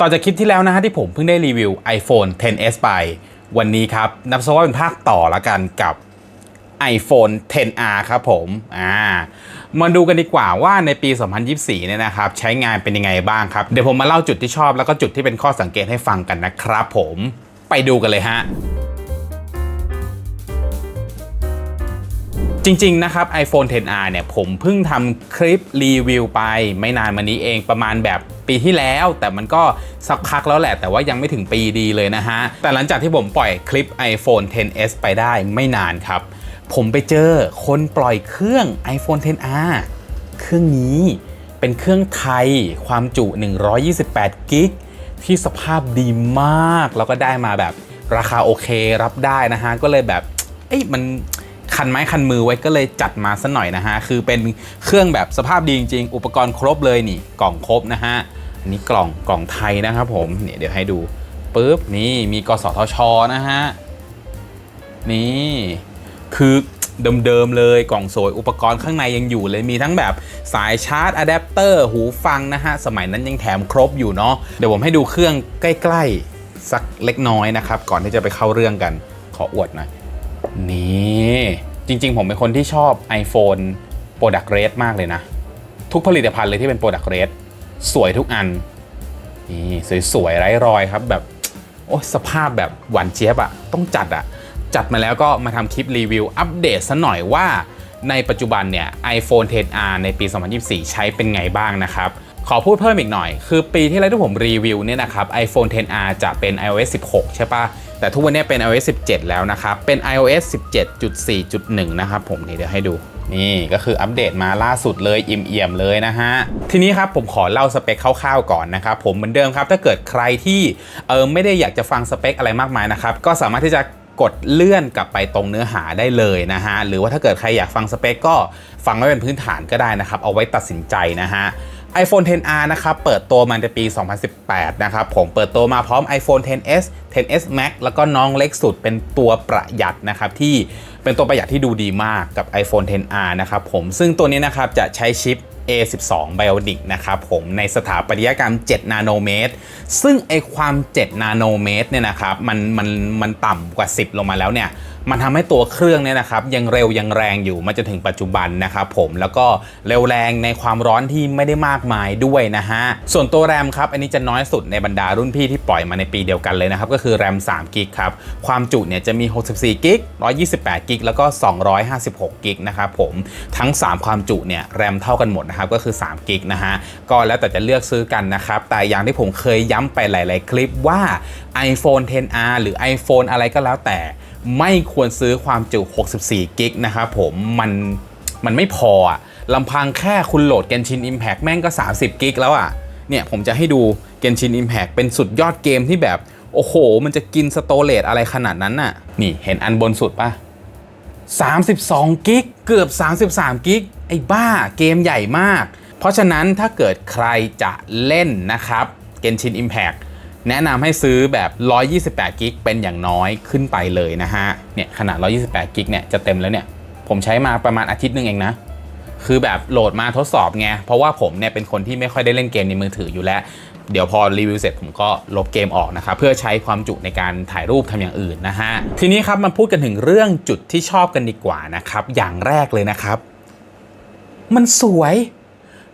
ต่อจากคลิปที่แล้วนะฮะที่ผมเพิ่งได้รีวิว iPhone 10s ไป วันนี้ครับ นับซะว่าเป็นภาคต่อละกันกับ iPhone 10R ครับผมอ่ามาดูกันดีกว่าว่าในปี 2024 เนี่ยนะครับ ใช้งานเป็นยังไงบ้างครับ เดี๋ยวผมมาเล่าจุดที่ชอบแล้วก็จุดที่เป็นข้อสังเกตให้ฟังกันนะครับผมไปดูกันเลยฮะ จริง ๆ นะครับ iPhone 10R เนี่ยผมเพิ่งทำคลิปรีวิวไปไม่นานมานี้เองประมาณแบบปีที่แล้ว แต่มันก็สักพักแล้วแหละ แต่ว่ายังไม่ถึงปีดีเลยนะฮะ แต่หลังจากที่ผมปล่อยคลิป iPhone 10s ไปได้ไม่นานครับ ผมไปเจอคนปล่อยเครื่อง iPhone 10R เครื่องนี้เป็นเครื่องไทยความจุ 128กิกที่สภาพดีมาก แล้วก็ได้มาแบบราคาโอเครับได้นะฮะ ก็เลยแบบเอ้ยมัน คันไม้คันมือไว้ก็เลยจัดมาสัหน่อยนะฮะ คือเป็นเครื่องแบบสภาพดีจริงๆ อุปกรณ์ครบเลยนี่ กล่องครบนะฮะ อันนี้กล่องกล่องไทยนะครับผมเนี่ยเดี๋ยวให้ดูปุ๊บนี่มีกสทชนะฮะ นี่คือเดิมๆเลยกล่องสวยอุปกรณ์ข้างในยังอยู่เลยมีทั้งแบบสายชาร์จอะแดปเตอร์หูฟังนะฮะ สมัยนั้นยังแถมครบอยู่เนาะเดี๋ยวผมให้ดูเครื่องใกล้ ๆ สักเล็กน้อยนะครับ ก่อนที่จะไปเข้าเรื่องกันขออวดหน่อย นี่จริงๆ ผมเป็นคนที่ชอบ iPhone Product Red มากเลยนะ ทุกผลิตภัณฑ์เลยที่เป็น Product Red สวยทุกอัน นี่สวยๆไร้รอยครับแบบ โอ้สภาพแบบหวานเจี๊ยบอะต้องจัดอะจัดมาแล้วก็มาทำคลิปรีวิว อัปเดตซะหน่อยว่าในปัจจุบันเนี่ย iPhone 10R ในปี 2024 ใช้เป็นไงบ้างนะครับ ขอพูดเพิ่มอีกหน่อย คือปีที่แล้วที่ผมรีวิวเนี่ยนะครับ iPhone 10R จะเป็น iOS 16 ใช่ปะ แต่ทุกวันนี้เป็น iOS 17 แล้วนะครับ เป็น iOS 17.4.1 นะครับผมนี่เดี๋ยวให้ดูนี่ก็คืออัปเดตมาล่าสุดเลยอิ่มเอี่ยมเลยนะฮะ ทีนี้ครับผมขอเล่าสเปคคร่าวๆก่อนนะครับ ผมเหมือนเดิมครับ ถ้าเกิดใครที่เออไม่ได้อยากจะฟังสเปคอะไรมากมายนะครับ ก็สามารถที่จะกดเลื่อนกลับไปตรงเนื้อหาได้เลยนะฮะ หรือว่าถ้าเกิดใครอยากฟังสเปคก็ฟังไว้เป็นพื้นฐานก็ได้นะครับ เอาไว้ตัดสินใจนะฮะ iPhone 10R นะครับเปิดตัวมาในปี 2018 นะครับผมเปิดตัวมาพร้อม iPhone 10s 10s Max แล้วก็น้องเล็กสุดเป็นตัวประหยัดนะครับที่เป็นตัวประหยัดที่ดูดีมากกับ iPhone 10R นะครับผมซึ่งตัวนี้นะครับจะใช้ชิป A12 Bionic นะครับผมในสถาปัตยกรรม 7 นาโนเมตร ซึ่งไอความ 7 นาโนเมตรเนี่ยนะครับมันมันมันต่ำกว่า 10 ลงมาแล้วเนี่ย มันทำให้ตัวเครื่องเนี่ยนะครับยังเร็วยังแรงอยู่มาจนถึงปัจจุบันนะครับผมแล้วก็เร็วแรงในความร้อนที่ไม่ได้มากมายด้วยนะฮะส่วนตัวแรมครับอันนี้จะน้อยสุดในบรรดารุ่นพี่ที่ปล่อยมาในปีเดียวกันเลยนะครับก็คือแรม3กิกครับความจุเนี่ยจะมี 64กิก128กิกแล้วก็ 256กิกนะครับผมทั้ง 3 ความจุเนี่ยแรมเท่ากันหมดนะครับก็คือ3กิกนะฮะก็แล้วแต่จะเลือกซื้อกันนะครับแต่อย่างที่ผมเคยย้ำไปหลาย ๆ คลิปว่า iPhone 10R หรือ iPhone อะไรก็แล้วแต่ ไม่ควรซื้อความจุ 64 กิกนะครับผมมันมันไม่พออะลำพังแค่คุณโหลด Genshin Impact แม่งก็ 30 กิกแล้วอะเนี่ยผมจะให้ดู Genshin Impact เป็นสุดยอดเกมที่แบบ โอ้โห มันจะกินสโตรเลตอะไรขนาดนั้นน่ะ นี่เห็นอันบนสุดปะ32 กิก เกือบ 33 กิก ไอ้บ้าเกมใหญ่มาก เพราะฉะนั้นถ้าเกิดใครจะเล่นนะครับ Genshin Impact แนะนำให้ซื้อแบบ 128กิกเป็นอย่างน้อยขึ้นไปเลยนะฮะ เนี่ยขนาด 128กิกเนี่ยจะเต็มแล้วเนี่ย ผมใช้มาประมาณอาทิตย์หนึงเองนะ คือแบบโหลดมาทดสอบไง เพราะว่าผมเนี่ยเป็นคนที่ไม่ค่อยได้เล่นเกมในมือถืออยู่แล้ว เดี๋ยวพอรีวิวเสร็จผมก็ลบเกมออกนะครับเพื่อใช้ความจุในการถ่ายรูปทำอย่างอื่นนะฮะ ทีนี้ครับมาพูดกันถึงเรื่องจุดที่ชอบกันดีกว่านะครับ อย่างแรกเลยนะครับ มันสวย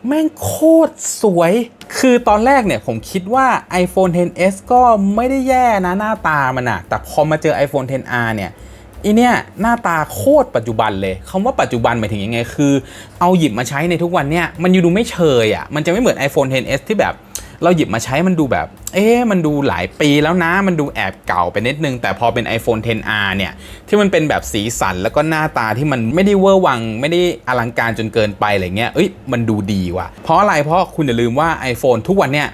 แม่งโคตรสวย คือตอนแรกเนี่ยผมคิดว่า iPhone 10s ก็ไม่ได้แย่นะหน้าตามันอะแต่พอมาเจอ iPhone 10r เนี่ยอีเนี่ยหน้าตาโคตรปัจจุบันเลยคำว่าปัจจุบันหมายถึงยังไง คือ เอาหยิบมาใช้ในทุกวันเนี่ยมันอยู่ดูไม่เชยอะมันจะไม่เหมือน iPhone 10s ที่แบบ เราหยิบมาใช้มันดูแบบ เอ๊ะมันดูหลายปีแล้วนะ มันดูแอบเก่าไปนิดนึง แต่พอเป็น iPhone 10R เนี่ย ที่มันเป็นแบบสีสันแล้วก็หน้าตาที่มันไม่ได้เวอร์วัง ไม่ได้อลังการจนเกินไปอะไรเงี้ย เอ้ย มันดูดีว่ะ เพราะอะไร เพราะคุณอย่าลืมว่า iPhone ทุกวันเนี่ย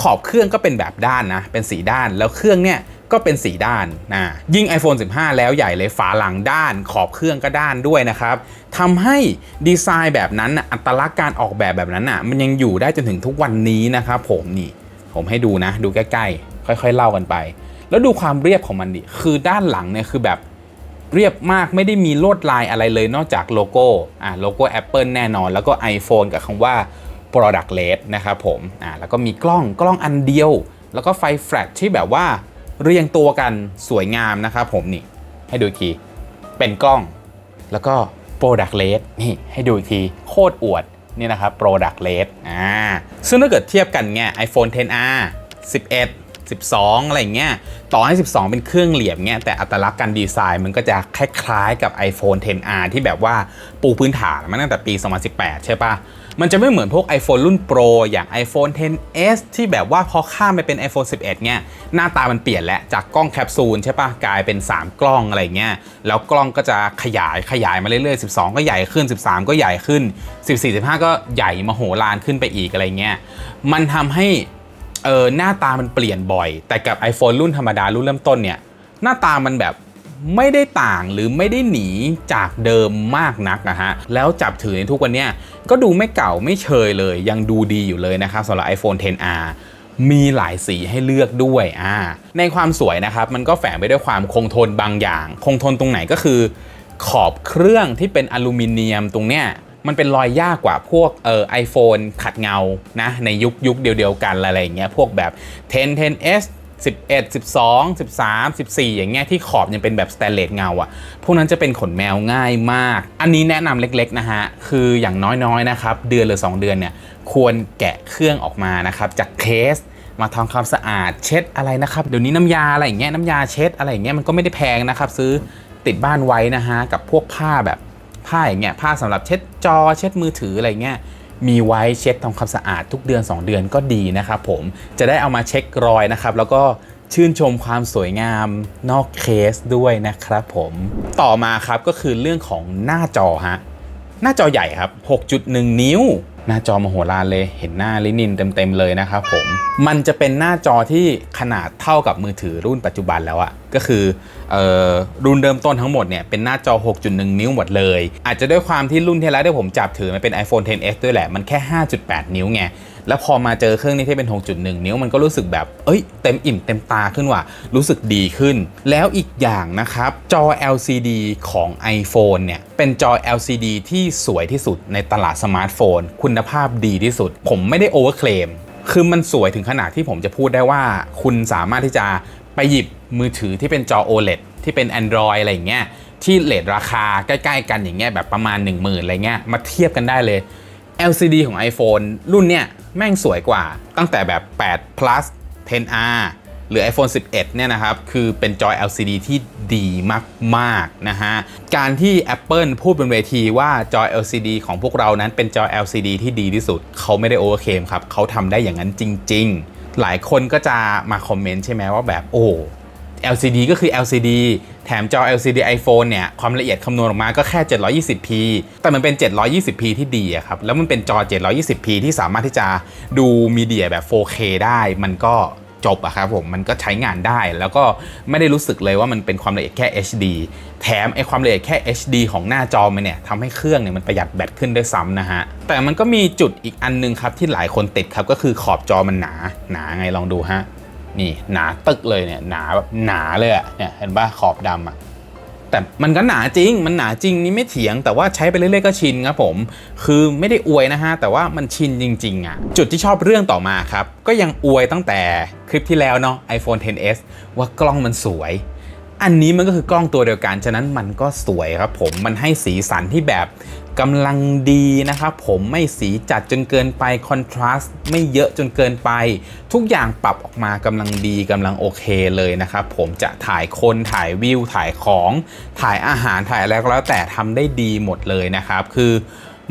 ขอบเครื่องก็เป็นแบบด้านนะ เป็นสีด้าน แล้วเครื่องเนี่ย ก็เป็นสีด้านนะยิ่ง iPhone 15 แล้วใหญ่เลยฝาหลังด้าน ขอบเครื่องก็ด้านด้วยนะครับทำให้ดีไซน์แบบนั้นอัตลักษณ์การออกแบบแบบนั้นน่ะมันยังอยู่ได้จนถึงทุกวันนี้นะครับผมนี่ผมให้ดูนะ ดูใกล้ๆ ค่อยๆ เล่ากันไป แล้วดูความเรียบของมันดิคือด้านหลังเนี่ยคือแบบเรียบมากไม่ได้มีลวดลายอะไรเลยนอกจากโลโก้อ่าโลโก้ Apple แน่นอน แล้วก็ iPhone กับคำว่า product led นะครับผมอ่าแล้วก็มีกล้องกล้องอันเดียว แล้วก็ไฟแฟลชที่แบบว่า เรียงตัวกันสวยงามนะครับผมนี่ให้ดูอีกที เป็นกล้องแล้วก็ Product r a t e นี่ให้ดูอีกที โคตรอวดนี่นะครับ Product r a t e อ่าซึ่งถ้าเกิดเทียบกันเนี่ย iPhone 10R 11 12 อะไรอย่างเงี้ย ต่อให้ 12 เป็นเครื่องเหลี่ยมเงี้ย แต่อัตลักษณ์การดีไซน์มันก็จะคล้ายๆกับ iPhone 10R ที่แบบว่าปูพื้นฐานมาตั้งแต่ปี 2018 ใช่ปะ มันจะไม่เหมือนพวก iPhone รุ่น Pro อย่าง iPhone 10s ที่แบบว่าพอข้ามไปเป็น iPhone 11 เนี่ย หน้าตามันเปลี่ยนแล้วจากกล้องแคปซูลใช่ปะกลายเป็น 3 กล้องอะไรเงี้ย แล้วกล้องก็จะขยายขยายมาเรื่อยๆ 12 ก็ใหญ่ขึ้น 13 ก็ใหญ่ขึ้น 14 15 ก็ใหญ่มโหฬารขึ้นไปอีกอะไรเงี้ย มันทำให้เออหน้าตามันเปลี่ยนบ่อย แต่กับ iPhone รุ่นธรรมดารุ่นเริ่มต้นเนี่ยหน้าตามันแบบ ไม่ได้ต่างหรือไม่ได้หนีจากเดิมมากนักนะฮะ แล้วจับถือในทุกวันเนี้ยก็ดูไม่เก่าไม่เชยเลย ยังดูดีอยู่เลยนะครับสำหรับ iPhone 10R มีหลายสีให้เลือกด้วยอ่าในความสวยนะครับ มันก็แฝงไปด้วยความคงทนบางอย่าง คงทนตรงไหนก็คือ ขอบเครื่องที่เป็นอลูมิเนียมตรงเนี้ยมันเป็นรอยยากกว่าพวกเออไอโฟนขัดเงานะในยุคยุคเดียวๆกันอะไรอย่างเงี้ยพวกแบบ 10 10s 11 12 13 14 อย่างเงี้ยที่ขอบยังเป็นแบบสแตนเลสเงาอะพวกนั้นจะเป็นขนแมวง่ายมาก อันนี้แนะนำเล็กๆนะฮะ คืออย่างน้อยๆนะครับ เดือนหรือ 2 เดือนเนี่ย ควรแกะเครื่องออกมานะครับ จากเคสมาทำความสะอาดเช็ดอะไรนะครับ เดี๋ยวนี้น้ำยาอะไรอย่างเงี้ยน้ำยาเช็ดอะไรอย่างเงี้ยมันก็ไม่ได้แพงนะครับ ซื้อติดบ้านไว้นะฮะกับพวกผ้าแบบผ้าอย่างเงี้ยผ้าสำหรับเช็ดจอเช็ดมือถืออะไรเงี้ย มีไว้เช็ดทำความสะอาดทุกเดือน 2 เดือนก็ดีนะครับผมจะได้เอามาเช็ครอยนะครับ แล้วก็ชื่นชมความสวยงามนอกเคสด้วยนะครับผมต่อมาครับก็คือเรื่องของหน้าจอฮะหน้าจอใหญ่ครับ 6.1 นิ้วหน้าจอมโหฬารเลยเห็นหน้าลินินเต็มๆเลยนะครับผม มันจะเป็นหน้าจอที่ขนาดเท่ากับมือถือรุ่นปัจจุบันแล้วอะก็คือออรุ่นเริ่มต้นทั้งหมดเนี่ยเป็นหน้าจอ 6.1 นิ้วหมดเลย อาจจะด้วยความที่รุ่นที่แล้วที่ผมจับถือมันเป็น iPhone 10s ด้วยแหละมันแค่ 5.8 นิ้วไง แล้วพอมาเจอเครื่องนี้ที่เป็น 6.1 นิ้วมันก็รู้สึกแบบ เอ้ย เต็มอิ่มเต็มตาขึ้นว่ะ รู้สึกดีขึ้น แล้วอีกอย่างนะครับ จอ LCD ของ iPhone เนี่ย เป็นจอ LCD ที่สวยที่สุดในตลาดสมาร์ทโฟน คุณภาพดีที่สุด ผมไม่ได้โอเวอร์เคลม คือมันสวยถึงขนาดที่ผมจะพูดได้ว่า คุณสามารถที่จะไปหยิบมือถือที่เป็นจอ OLED ที่เป็น Android อะไรอย่างเงี้ยที่เลทราคาใกล้ ๆ กันอย่างเงี้ยแบบประมาณ 1 0,000อะไรเงี้ยมาเทียบกันได้เลย LCD ของ iPhone รุ่นเนี้ยแม่งสวยกว่าตั้งแต่แบบ 8 plus 10R หรือ iPhone 11 เนี่ยนะครับ คือเป็นจอ LCD ที่ดีมากๆนะฮะ การที่ Apple พูดบนเวทีว่าจอ LCD ของพวกเรานั้นเป็นจอ LCD ที่ดีที่สุด เขาไม่ได้โอเวอร์เคมครับ เขาทำได้อย่างนั้นจริง ๆ หลายคนก็จะมาคอมเมนต์ใช่ไหมว่าแบบ โอ้ LCD ก็คือ LCD ถมจอ LCD iPhone เนี่ย ความละเอียดคำนวณออกมาก็แค่ 720p แต่มันเป็น 720p ที่ดีอะครับ แล้วมันเป็นจอ 720p ที่สามารถที่จะดูมีเดียแบบ 4K ได้ มันก็จบอะครับผม มันก็ใช้งานได้ แล้วก็ไม่ได้รู้สึกเลยว่ามันเป็นความละเอียดแค่ HD แถมไอความละเอียดแค่ HD ของหน้าจอมันเนี่ยทำให้เครื่องเนี่ยมันประหยัดแบตขึ้นด้วยซ้ำนะฮะ แต่มันก็มีจุดอีกอันนึงครับที่หลายคนติดครับก็คือขอบจอมันหนา หนาไงลองดูฮะ นี่หนาตึกเลยเนี่ยหนาแบบหนาเลยอะเนี่ยเห็นปะขอบดำอะแต่มันก็หนาจริง มันหนาจริงนี่ไม่เถียง แต่ว่าใช้ไปเรื่อยๆก็ชินครับผม คือไม่ได้อวยนะฮะ แต่ว่ามันชินจริงๆอะจุดที่ชอบเรื่องต่อมาครับ ก็ยังอวยตั้งแต่คลิปที่แล้วเนาะ iPhone 10s ว่ากล้องมันสวย อันนี้มันก็คือกล้องตัวเดียวกัน ฉะนั้นมันก็สวยครับผม มันให้สีสันที่แบบกำลังดีนะครับผมไม่สีจัดจนเกินไปคอนทราสต์ไม่เยอะจนเกินไป ทุกอย่างปรับออกมากำลังดีกำลังโอเคเลยนะครับผมจะถ่ายคนถ่ายวิวถ่ายของ ถ่ายอาหารถ่ายอะไรก็แล้วแต่ทำได้ดีหมดเลยนะครับ คือ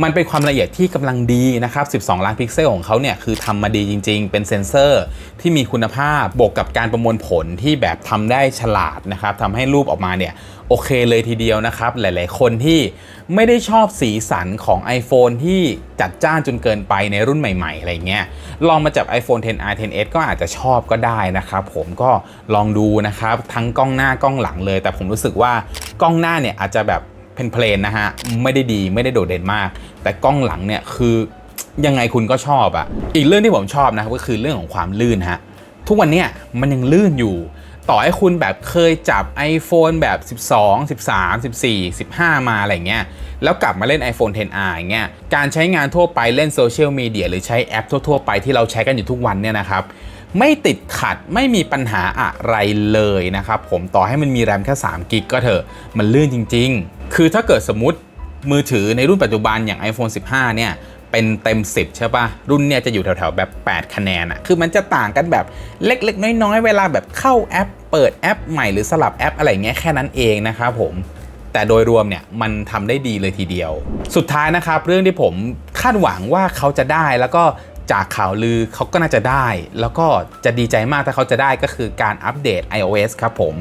มันเป็นความละเอียดที่กำลังดีนะครับ 12 ล้านพิกเซลของเขาเนี่ยคือทำมาดีจริง ๆ เป็นเซ็นเซอร์ที่มีคุณภาพบวกกับการประมวลผลที่แบบทำได้ฉลาดนะครับทำให้รูปออกมาเนี่ยโอเคเลยทีเดียวนะครับ หลาย ๆ คนที่ไม่ได้ชอบสีสันของ iPhone ที่จัดจ้านจนเกินไปในรุ่นใหม่ ๆ อะไรเงี้ย ลองมาจับ iPhone 10R 10s ก็อาจจะชอบก็ได้นะครับ ผมก็ลองดูนะครับ ทั้งกล้องหน้ากล้องหลังเลย แต่ผมรู้สึกว่ากล้องหน้าเนี่ยอาจจะแบบ เพลนๆนะฮะ ไม่ได้ดีไม่ได้โดดเด่นมาก แต่กล้องหลังเนี่ยคือยังไงคุณก็ชอบอะ่ะอีกเรื่องที่ผมชอบนะครับก็คือเรื่องของความลื่นฮะทุกวันเนี้ยมันยังลื่นอยู่ ต่อให้คุณแบบเคยจับ iPhone แบบ 12 13 14 15 มาอะไรเงี้ยแล้วกลับมาเล่น iPhone 10R อย่างเงี้ยการใช้งานทั่วไปเล่นโซเชียลมีเดียหรือใช้แอปทั่วๆไปที่เราใช้กันอยู่ทุกวันเนี่ยนะครับ ไม่ติดขัดไม่มีปัญหาอะไรเลยนะครับผมต่อให้มันมีแรมแค่3กิกก็เถอะมันลื่นจริง ๆ คือถ้าเกิดสมมติมือถือในรุ่นปัจจุบันอย่าง iPhone 15 เนี่ยเป็นเต็ม 10 ใช่ปะรุ่นเนี่ยจะอยู่แถวๆ แบบ 8 คะแนนอะคือมันจะต่างกันแบบเล็กๆ น้อยๆ เวลาแบบเข้าแอป เปิดแอปใหม่หรือสลับแอปอะไรเงี้ยแค่นั้นเองนะครับผม แต่โดยรวมเนี่ยมันทำได้ดีเลยทีเดียว สุดท้ายนะครับ เรื่องที่ผมคาดหวังว่าเขาจะได้แล้วก็ จากข่าวลือเขาก็น่าจะได้ แล้วก็จะดีใจมากถ้าเขาจะได้ก็คือการอัปเดต iOS ครับผม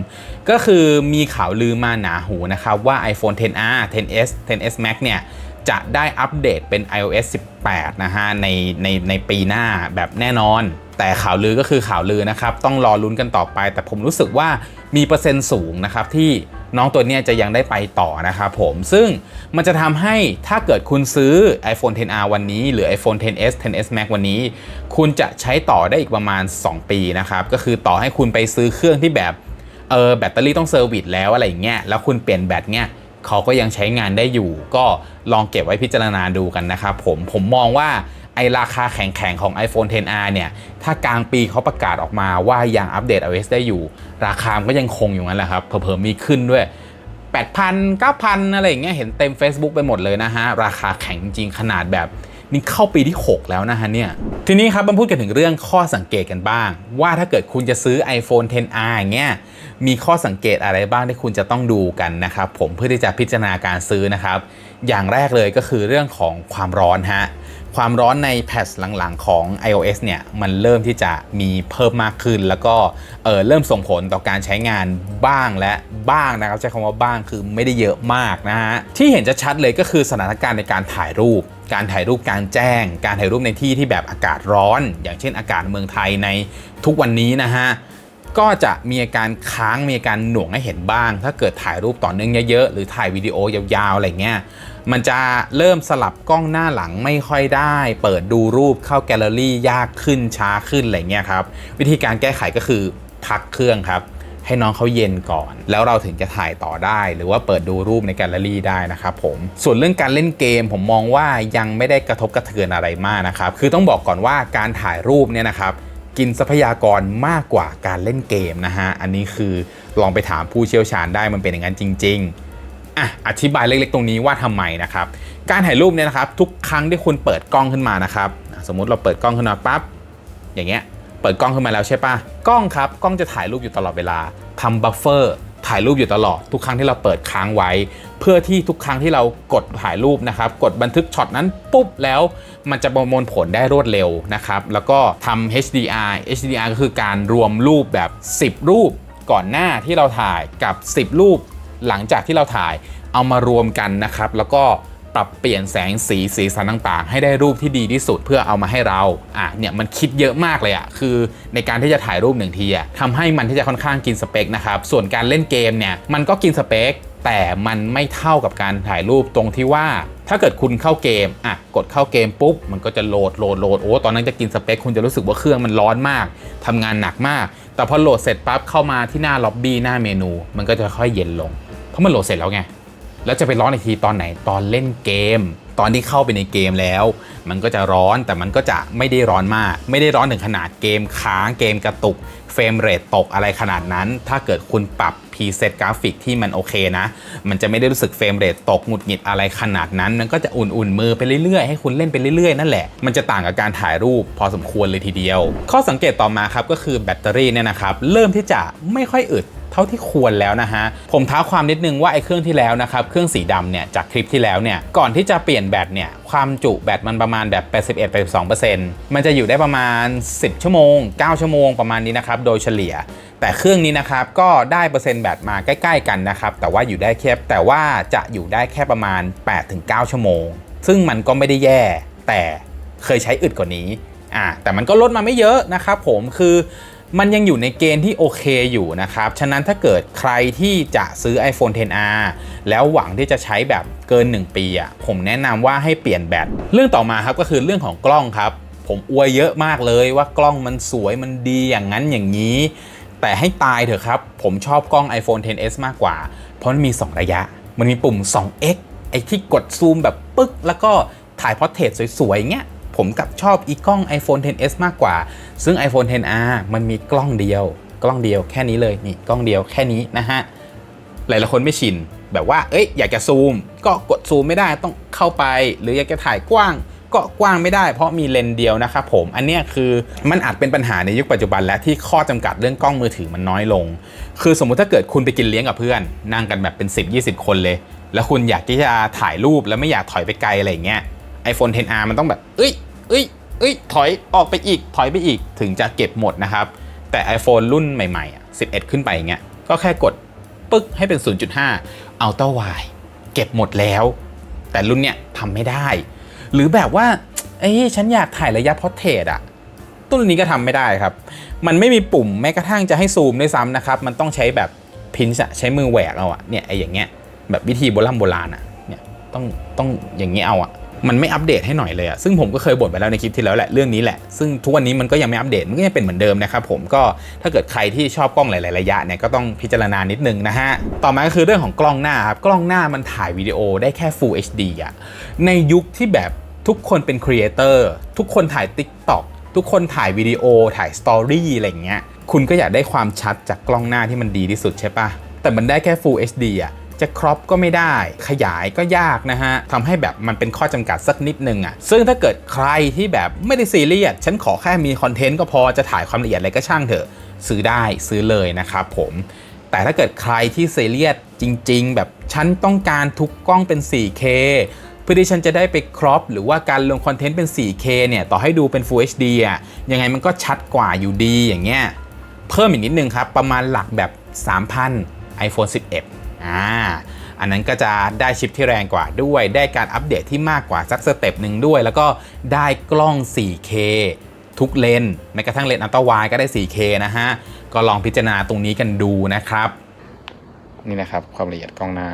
ก็คือมีข่าวลือมาหนาหูนะครับ ว่า iPhone 10R 10s 10s Max เนี่ยจะได้อัปเดตเป็น iOS 18 นะฮะในในในปีหน้าแบบแน่นอน แต่ข่าวลือก็คือข่าวลือนะครับ ต้องรอลุ้นกันต่อไป แต่ผมรู้สึกว่ามีเปอร์เซ็นต์สูงนะครับที่น้องตัวนี้จะยังได้ไปต่อนะครับผม ซึ่งมันจะทำให้ถ้าเกิดคุณซื้อ iPhone 10R วันนี้ หรือ iPhone 10s 10s Max วันนี้ คุณจะใช้ต่อได้อีกประมาณ 2 ปีนะครับ ก็คือต่อให้คุณไปซื้อเครื่องที่แบบเออแบตเตอรี่ต้องเซอร์วิสแล้วอะไรอย่างเงี้ยแล้วคุณเปลี่ยนแบตเงี้ยเขาก็ยังใช้งานได้อยู่ ก็ลองเก็บไว้พิจารณาดูกันนะครับผมผมมองว่า ไอราคาแข็งๆ ของ iPhone 10R เนี่ย ถ้ากลางปีเขาประกาศออกมาว่ายังอัปเดต iOS ได้อยู่ ราคามันก็ยังคงอยู่งั้นแหละครับ เผลอๆ มีขึ้นด้วย 8,000 9,000 อะไรอย่างเงี้ย เห็นเต็ม Facebook ไปหมดเลยนะฮะ ราคาแข็งจริงขนาดแบบนี่เข้าปีที่ 6 แล้วนะฮะเนี่ย ทีนี้ครับมาพูดกันถึงเรื่องข้อสังเกตกันบ้าง ว่าถ้าเกิดคุณจะซื้อ iPhone 10R อย่างเงี้ยมีข้อสังเกตอะไรบ้างที่คุณจะต้องดูกันนะครับผมเพื่อที่จะพิจารณาการซื้อนะครับ อย่างแรกเลยก็คือเรื่องของความร้อนฮะ ความร้อนในแพทหลังๆของ iOS เนี่ย มันเริ่มที่จะมีเพิ่มมากขึ้น แล้วก็เออเริ่มส่งผลต่อการใช้งานบ้างและบ้างนะครับ ใช้คำว่าบ้างคือไม่ได้เยอะมากนะฮะ ที่เห็นจะชัดเลยก็คือสถานการณ์ในการถ่ายรูป การถ่ายรูปการแจ้ง การถ่ายรูปในที่ที่แบบอากาศร้อน อย่างเช่นอากาศเมืองไทยในทุกวันนี้นะฮะก็จะมีอาการค้างมีอาการหน่วงให้เห็นบ้าง ถ้าเกิดถ่ายรูปต่อเนื่องเยอะๆหรือถ่ายวิดีโอยาวๆอะไรเงี้ย มันจะเริ่มสลับกล้องหน้าหลังไม่ค่อยได้ เปิดดูรูปเข้าแกลเลอรี่ยากขึ้นช้าขึ้นอะไรเงี้ยครับ วิธีการแก้ไขก็คือพักเครื่องครับ ให้น้องเขาเย็นก่อน แล้วเราถึงจะถ่ายต่อได้ หรือว่าเปิดดูรูปในแกลเลอรี่ได้นะครับผมส่วนเรื่องการเล่นเกมผมมองว่ายังไม่ได้กระทบกระเทือนอะไรมากนะครับคือต้องบอกก่อนว่าการถ่ายรูปเนี่ยนะครับกินทรัพยากรมากกว่าการเล่นเกมนะฮะอันนี้คือลองไปถามผู้เชี่ยวชาญได้มันเป็นอย่างนั้นจริง ๆ อะอธิบายเล็กๆ ตรงนี้ว่าทำไมนะครับ การถ่ายรูปเนี่ยนะครับทุกครั้งที่คุณเปิดกล้องขึ้นมานะครับสมมุติเราเปิดกล้องขึ้นมาปั๊บอย่างเงี้ยเปิดกล้องขึ้นมาแล้วใช่ปะกล้องครับกล้องจะถ่ายรูปอยู่ตลอดเวลาทำบัฟเฟอร์ถ่ายรูปอยู่ตลอดทุกครั้งที่เราเปิดค้างไว้ เพื่อที่ทุกครั้งที่เรากดถ่ายรูปนะครับ กดบันทึกช็อตนั้นปุ๊บแล้ว มันจะประมวลผลได้รวดเร็วนะครับ แล้วก็ทำ HDR HDR ก็คือการรวมรูปแบบ 10 รูปก่อนหน้าที่เราถ่ายกับ 10 รูป หลังจากที่เราถ่ายเอามารวมกันนะครับ แล้วก็ปรับเปลี่ยนแสงสีสีสันต่างๆ ให้ได้รูปที่ดีที่สุดเพื่อเอามาให้เราอะเนี่ยมันคิดเยอะมากเลยอะคือในการที่จะถ่ายรูปหนึ่งทีอะทำให้มันที่จะค่อนข้างกินสเปคนะครับส่วนการเล่นเกมเนี่ยมันก็กินสเปคแต่มันไม่เท่ากับการถ่ายรูปตรงที่ว่า ถ้าเกิดคุณเข้าเกมอะกดเข้าเกมปุ๊บมันก็จะโหลดโหลดโหลดโอ้ตอนนั้นจะกินสเปคคุณจะรู้สึกว่าเครื่องมันร้อนมากทำงานหนักมาก แต่พอโหลดเสร็จปั๊บเข้ามาที่หน้าล็อบบี้หน้าเมนู มันก็จะค่อยเย็นลง ราะมันโหลดเสร็จแล้วไง แล้วจะไปร้อนอีกทีตอนไหนตอนเล่นเกม ตอนที่เข้าไปในเกมแล้ว มันก็จะร้อนแต่มันก็จะไม่ได้ร้อนมาก ไม่ได้ร้อนถึงขนาดเกมค้างเกมกระตุกเฟรมเรทตกอะไรขนาดนั้น ถ้าเกิดคุณปรับพรีเซตกราฟิกที่มันโอเคนะ มันจะไม่ได้รู้สึกเฟรมเรทตกหงุดหงิดอะไรขนาดนั้น มันก็จะอุ่นๆมือไปเรื่อยๆ ให้คุณเล่นไปเรื่อยๆ นั่นแหละ มันจะต่างกับการถ่ายรูปพอสมควรเลยทีเดียว ข้อสังเกตต่อมาครับก็คือแบตเตอรี่เนี่ยนะครับ เริ่มที่จะไม่ค่อยอึด เท่าที่ควรแล้วนะฮะ ผมท้าความนิดนึงว่าไอ้เครื่องที่แล้วนะครับ เครื่องสีดำเนี่ยจากคลิปที่แล้วเนี่ย ก่อนที่จะเปลี่ยนแบตเนี่ย ความจุแบตมันประมาณแบบ 81-82%มันจะอยู่ได้ประมาณ 10 ชั่วโมง 9 ชั่วโมงประมาณนี้นะครับ โดยเฉลี่ย แต่เครื่องนี้นะครับก็ได้เปอร์เซ็นต์แบตมาใกล้ ๆ กันนะครับ แต่ว่าอยู่ได้แค่แต่ว่าจะอยู่ได้แค่ประมาณ 8-9 ชั่วโมง ซึ่งมันก็ไม่ได้แย่ แต่เคยใช้อึดกว่านี้ อ่า แต่มันก็ลดมาไม่เยอะนะครับผม คือ มันยังอยู่ในเกณฑ์ที่โอเคอยู่นะครับ ฉะนั้นถ้าเกิดใครที่จะซื้อ iPhone 10R แล้วหวังที่จะใช้แบบเกิน 1 ปีอะผมแนะนำว่าให้เปลี่ยนแบต เรื่องต่อมาครับก็คือเรื่องของกล้องครับ ผมอวยเยอะมากเลยว่ากล้องมันสวยมันดีอย่างนั้นอย่างนี้ แต่ให้ตายเถอะครับ ผมชอบกล้อง iPhone 10s มากกว่า เพราะมันมี 2 ระยะ มันมีปุ่ม 2x ไอ้ที่กดซูมแบบปึ๊กแล้วก็ถ่ายพอร์เทรตสวยๆเงี้ย ผมกับชอบอีกล้อง iPhone 10s มากกว่า ซึ่ง iPhone 10r มันมีกล้องเดียว กล้องเดียวแค่นี้เลยนี่กล้องเดียวแค่นี้นะฮะหลายๆคนไม่ชินแบบว่า เอ้ย อยากจะซูม ก็กดซูมไม่ได้ต้องเข้าไป หรืออยากจะถ่ายกว้าง ก็กว้างไม่ได้ เพราะมีเลนเดียวนะครับผม อันนี้คือมันอาจเป็นปัญหาในยุคปัจจุบันและที่ข้อจำกัดเรื่องกล้องมือถือมันน้อยลง คือสมมุติถ้าเกิดคุณไปกินเลี้ยงกับเพื่อน นั่งกันแบบเป็น 10 20 คนเลย แล้วคุณอยากที่จะถ่ายรูปแล้วไม่อยากถอยไปไกลอะไรอย่างเงี้ย iPhone 10R มันต้องแบบ เอ้ย เอ้ยเอ้ยถอยออกไปอีกถอยไปอีกถึงจะเก็บหมดนะครับ แต่ iPhone รุ่นใหม่ๆ 11 ขึ้นไปอย่างเงี้ยก็แค่กดปึ๊กให้เป็น 0.5 Ultra Wide เก็บหมดแล้ว แต่รุ่นเนี้ยทำไม่ได้ หรือแบบว่าเอ้ยฉันอยากถ่ายระยะพอเทรตอะต้นนี้ก็ทำไม่ได้ครับ มันไม่มีปุ่มแม้กระทั่งจะให้ซูมด้วยซ้ำนะครับ มันต้องใช้แบบพินส์ใช้มือแหวกเอาอะเนี่ยไออย่างเงี้ยแบบวิธีโบราณโบราณอะเนี่ยต้องต้องอย่างนี้ยเอาอะ มันไม่อัปเดตให้หน่อยเลยอะซึ่งผมก็เคยบ่นไปแล้วในคลิปที่แล้วแหละเรื่องนี้แหละ ซึ่งทุกวันนี้มันก็ยังไม่อัปเดต มันก็ยังเป็นเหมือนเดิมนะครับผมก็ถ้าเกิดใครที่ชอบกล้องหลายๆระยะเนี่ยก็ต้องพิจารณานิดนึงนะฮะ ต่อมาก็คือเรื่องของกล้องหน้าครับกล้องหน้ามันถ่ายวิดีโอได้แค่ Full HD อะในยุคที่แบบทุกคนเป็นครีเอเตอร์ทุกคนถ่าย TikTok ทุกคนถ่ายวิดีโอถ่ายสตอรี่อะไรเงี้ยคุณก็อยากได้ความชัดจากกล้องหน้าที่มันดีที่สุดใช่ปะแต่มันได้แค่ Full HD อะ จะครอปก็ไม่ได้ ขยายก็ยากนะฮะทำให้แบบมันเป็นข้อจำกัดสักนิดนึงอะซึ่งถ้าเกิดใครที่แบบไม่ได้ซีเรียสฉันขอแค่มีคอนเทนต์ก็พอจะถ่ายความละเอียดอะไรก็ช่างเถอะ ซื้อได้ซื้อเลยนะครับผมแต่ถ้าเกิดใครที่ซีเรียสจริง ๆ แบบฉันต้องการทุกกล้องเป็น 4K เพื่อที่ฉันจะได้ไปครอปหรือว่าการลงคอนเทนต์เป็น 4K เนี่ย ต่อให้ดูเป็น Full HD อะยังไงมันก็ชัดกว่าอยู่ดีอย่างเงี้ย เพิ่มอีกนิดนึงครับ ประมาณหลักแบบ 3,000 iPhone 11 อ่าอันนั้นก็จะได้ชิปที่แรงกว่าด้วย ได้การอัปเดตที่มากกว่าสักสเต็ปหนึ่งด้วย แล้วก็ได้กล้อง 4K ทุกเลนส์แม้กระทั่งเลนส์อัลตร้าไวก็ได้ 4K นะฮะ ก็ลองพิจารณาตรงนี้กันดูนะครับ นี่นะครับ ความละเอียดกล้องหน้า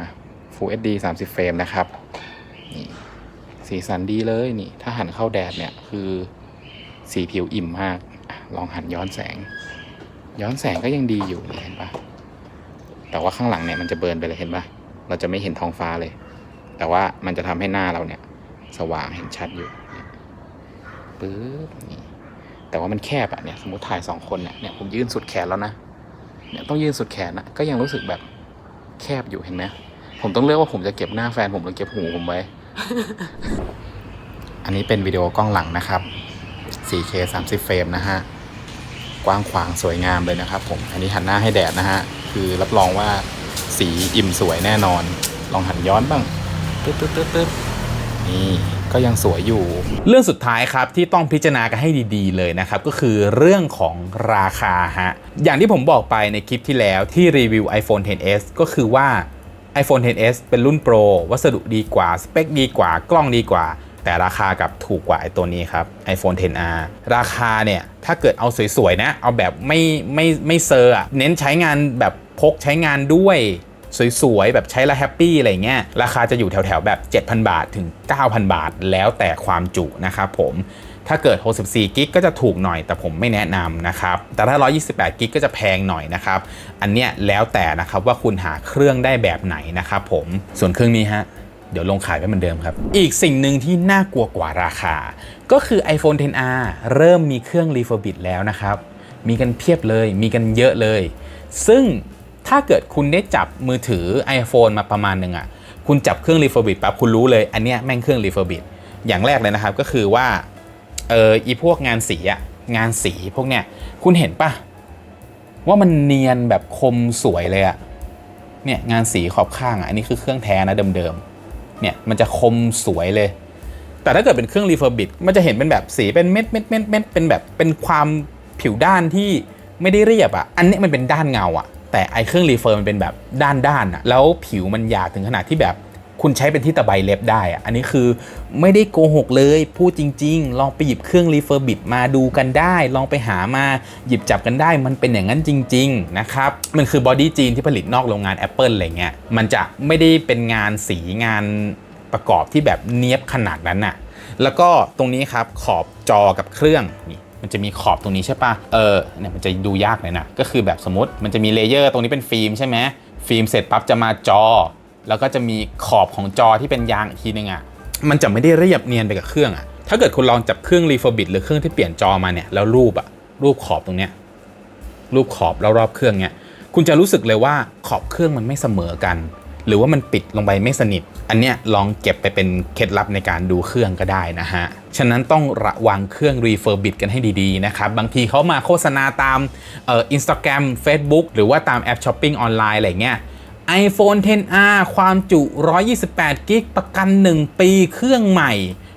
Full HD 30 เฟรมนะครับนี่สีสันดีเลยนี่ ถ้าหันเข้าแดดเนี่ยคือสีผิวอิ่มมาก ลองหันย้อนแสง ย้อนแสงก็ยังดีอยู่เห็นปะ แต่ว่าข้างหลังเนี่ยมันจะเบิร์นไปเลยเห็นปะเราจะไม่เห็นท้องฟ้าเลย แต่ว่ามันจะทำให้หน้าเราเนี่ย สว่างเห็นชัดอยู่ปึ๊บนี่แต่ว่ามันแคบอะเนี่ยสมมติถ่ายสองคนเนี่ยเนี่ยผมยื่นสุดแขนแล้วนะเนี่ยต้องยื่นสุดแขนนะก็ยังรู้สึกแบบแคบอยู่เห็นไหมผมต้องเลือกว่าผมจะเก็บหน้าแฟนผมหรือเก็บหูผมไว้ อันนี้เป็นวิดีโอกล้องหลังนะครับ 4K 30 เฟรมนะฮะ กว้างขวางสวยงามเลยนะครับผม อันนี้หันหน้าให้แดดนะฮะ คือรับรองว่าสีอิ่มสวยแน่นอน ลองหันย้อนบ้างตึ๊ดตึ๊ดตึ๊ดตึ๊ดนี่ก็ยังสวยอยู่ เรื่องสุดท้ายครับที่ต้องพิจารณากันให้ดีๆเลยนะครับ ก็คือเรื่องของราคาฮะอย่างที่ผมบอกไปในคลิปที่แล้วที่รีวิว iPhone 10s ก็คือว่า iPhone 10s เป็นรุ่นโปรวัสดุดีกว่า สเปคดีกว่ากล้องดีกว่า แต่ราคากับถูกกว่าไอตัวนี้ครับ iPhone 10r ราคาเนี่ย ถ้าเกิดเอาสวยๆนะ เอาแบบไม่ไม่ไม่เซอร์เน้นใช้งานแบบ พกใช้งานด้วยสวยๆ แบบใช้แล้วแฮปปี้อะไรเงี้ยราคาจะอยู่แถวๆ แบบ 7,000 บาทถึง 9,000 บาท แล้วแต่ความจุนะครับผมถ้าเกิด 64 กิกก็จะถูกหน่อย แต่ผมไม่แนะนำนะครับ แต่ถ้า 128 กิกก็จะแพงหน่อยนะครับ อันเนี้ยแล้วแต่นะครับว่าคุณหาเครื่องได้แบบไหนนะครับผม ส่วนเครื่องนี้ฮะ เดี๋ยวลงขายไปเหมือนเดิมครับ อีกสิ่งหนึ่งที่น่ากลัวกว่าราคา ก็คือ iPhone 10r เริ่มมีเครื่อง refurbish แล้วนะครับ มีกันเพียบเลย มีกันเยอะเลย ซึ่ง ถ้าเกิดคุณได้จับมือถือ iPhone มาประมาณหนึ่งอะ คุณจับเครื่อง refurbish ปั๊บคุณรู้เลย อันเนี้ยแม่งเครื่อง refurbish อย่างแรกเลยนะครับก็คือว่าเอออีพวกงานสีอะงานสีพวกเนี้ยคุณเห็นปะว่ามันเนียนแบบคมสวยเลยอะเนี่ยงานสีขอบข้างอะอันนี้คือเครื่องแท้นะเดิมๆเนี่ยมันจะคมสวยเลย แต่ถ้าเกิดเป็นเครื่องรีเฟอร์บิดมันจะเห็นเป็นแบบสีเป็นเม็ดเม็ดเม็ดเม็ดเป็นแบบเป็นความผิวด้านที่ไม่ได้เรียบอะอันนี้มันเป็นด้านเงาอะ แต่ไอเครื่องรีเฟอร์มันเป็นแบบด้านด้านอะแล้วผิวมันหยาบถึงขนาดที่แบบคุณใช้เป็นที่ตะไบเล็บได้อะอันนี้คือไม่ได้โกหกเลยพูดจริง ๆ ลองไปหยิบเครื่องรีเฟอร์บิดมาดูกันได้ ลองไปหามาหยิบจับกันได้ มันเป็นอย่างนั้นจริง ๆ นะครับ มันคือบอดี้จีนที่ผลิตนอกโรงงาน Apple อะไรเงี้ย มันจะไม่ได้เป็นงานสีงานประกอบที่แบบเนี้ยบขนาดนั้นน่ะแล้วก็ตรงนี้ครับขอบจอกับเครื่องนี่มันจะมีขอบตรงนี้ใช่ปะเออเนี่ยมันจะดูยากเลยนะ ก็คือแบบสมมติมันจะมีเลเยอร์ตรงนี้เป็นฟิล์มใช่ไหมฟิล์มเสร็จปั๊บจะมาจอ แล้วก็จะมีขอบของจอที่เป็นยางอีกทีนึงอะ่ะมันจะไม่ได้เรียบเนียนไปกับเครื่องอะ่ะถ้าเกิดคุณลองจับเครื่องรีเฟบิดหรือเครื่องที่เปลี่ยนจอมาเนี่ยแล้วรูปอะรูปขอบตรงเนี้ยรูปขอบรอบๆเครื่องเนี่ยคุณจะรู้สึกเลยว่าขอบเครื่องมันไม่เสมอกัน หรือว่ามันปิดลงไปไม่สนิท อันเนี้ยลองเก็บไปเป็นเคล็ดลับในการดูเครื่องก็ได้นะฮะ ฉะนั้นต้องระวังเครื่องรีเฟอร์บิดกันให้ดีๆนะครับ บางทีเขามาโฆษณาตามเอ่ออินสตาแกรม Facebook หรือว่าตามแอปช้อปปิ้งออนไลน์อะไรเงี้ย iPhone 10R ความจุ 128 กิก ประกัน 1 ปี เครื่องใหม่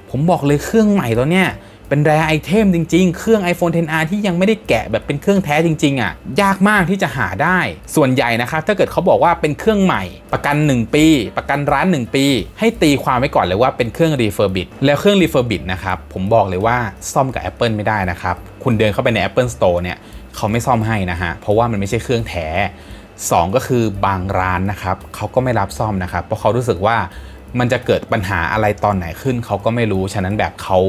ผมบอกเลยเครื่องใหม่ตัวเนี้ย เป็นแรไอเทมจริง ๆ เครื่อง iPhone 10R ที่ยังไม่ได้แกะแบบเป็นเครื่องแท้จริง ๆอะยากมากที่จะหาได้ ส่วนใหญ่นะครับถ้าเกิดเขาบอกว่าเป็นเครื่องใหม่ ประกัน 1 ปี ประกันร้าน 1 ปี ให้ตีความไว้ก่อนเลยว่าเป็นเครื่องรีเฟอร์บิดแล้วเครื่องรีเฟอร์บิดนะครับผมบอกเลยว่าซ่อมกับ Apple ไม่ได้นะครับคุณเดินเข้าไปใน Apple Store เนี่ยเขาไม่ซ่อมให้นะฮะเพราะว่ามันไม่ใช่เครื่องแท้สองก็คือบางร้านนะครับเขาก็ไม่รับซ่อมนะครับเพราะเขารู้สึกว่า มันจะเกิดปัญหาอะไรตอนไหนขึ้นเขาก็ไม่รู้ ฉะนั้นแบบเขา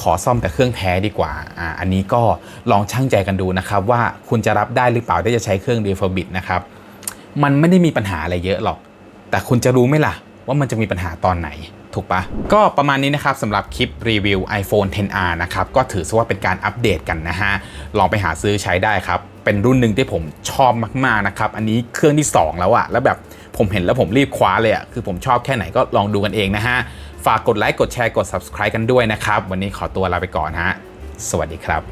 ขอซ่อมแต่เครื่องแท้ดีกว่าอ่า อันนี้ก็ลองช่างใจกันดูนะครับ ว่าคุณจะรับได้หรือเปล่าที่จะใช้เครื่อง r e f u r b i t นะครับ มันไม่ได้มีปัญหาอะไรเยอะหรอก แต่คุณจะรู้ไหมล่ะ ว่ามันจะมีปัญหาตอนไหนถูกปะก็ประมาณนี้นะครับสำหรับคลิปรีวิว iPhone 10R นะครับ ก็ถือซะว่าเป็นการอัปเดตกันนะฮะ ลองไปหาซื้อใช้ได้ครับ เป็นรุ่นหนึ่งที่ผมชอบมาก ๆ นะครับ อันนี้เครื่องที่ 2 แล้วอะแล้วแบบ ผมเห็นแล้วผมรีบคว้าเลยอะคือผมชอบแค่ไหนก็ลองดูกันเองนะฮะ ฝากกดไลค์กดแชร์กด subscribe กันด้วยนะครับ วันนี้ขอตัวลาไปก่อนฮะ สวัสดีครับ